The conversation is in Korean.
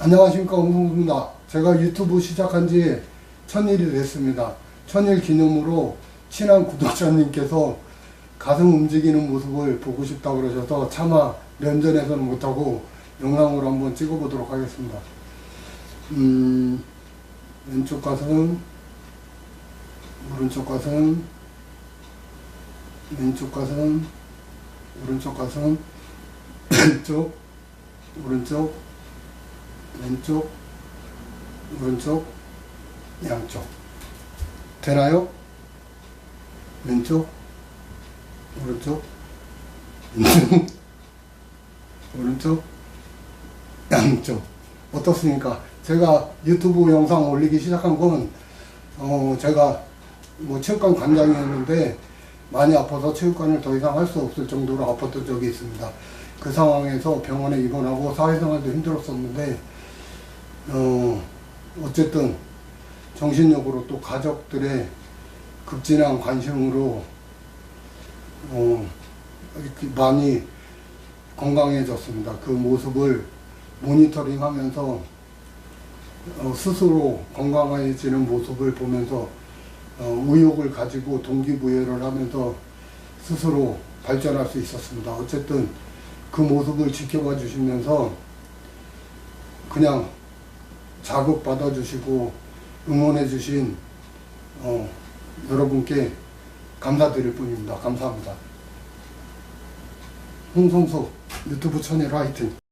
안녕하십니까 홍성구입니다. 제가 유튜브 시작한 지 천일이 됐습니다. 천일 기념으로 친한 구독자님께서 가슴 움직이는 모습을 보고 싶다고 그러셔서 차마 면전에서는 못하고 영상으로 한번 찍어보도록 하겠습니다. 음, 왼쪽 가슴, 오른쪽 가슴, 왼쪽 가슴, 오른쪽 가슴, 왼쪽, 오른쪽, 왼쪽, 오른쪽, 양쪽. 되나요? 왼쪽, 오른쪽, 오른쪽, 양쪽. 어떻습니까? 제가 유튜브 영상 올리기 시작한 건, 어, 제가 뭐 체육관 관장이었는데, 많이 아파서 체육관을 더 이상 할 수 없을 정도로 아팠던 적이 있습니다. 그 상황에서 병원에 입원하고 사회생활도 힘들었었는데, 어, 어쨌든 정신력으로 또 가족들의 급진한 관심으로 어, 이렇게 많이 건강해졌습니다. 그 모습을 모니터링 하면서 어, 스스로 건강해지는 모습을 보면서 어, 의욕을 가지고 동기부여를 하면서 스스로 발전할 수 있었습니다. 어쨌든 그 모습을 지켜봐 주시면서 그냥 자극받아 주시고 응원해 주신 어, 여러분께 감사드릴 뿐입니다. 감사합니다. 홍성수 유튜브 채널 화이팅!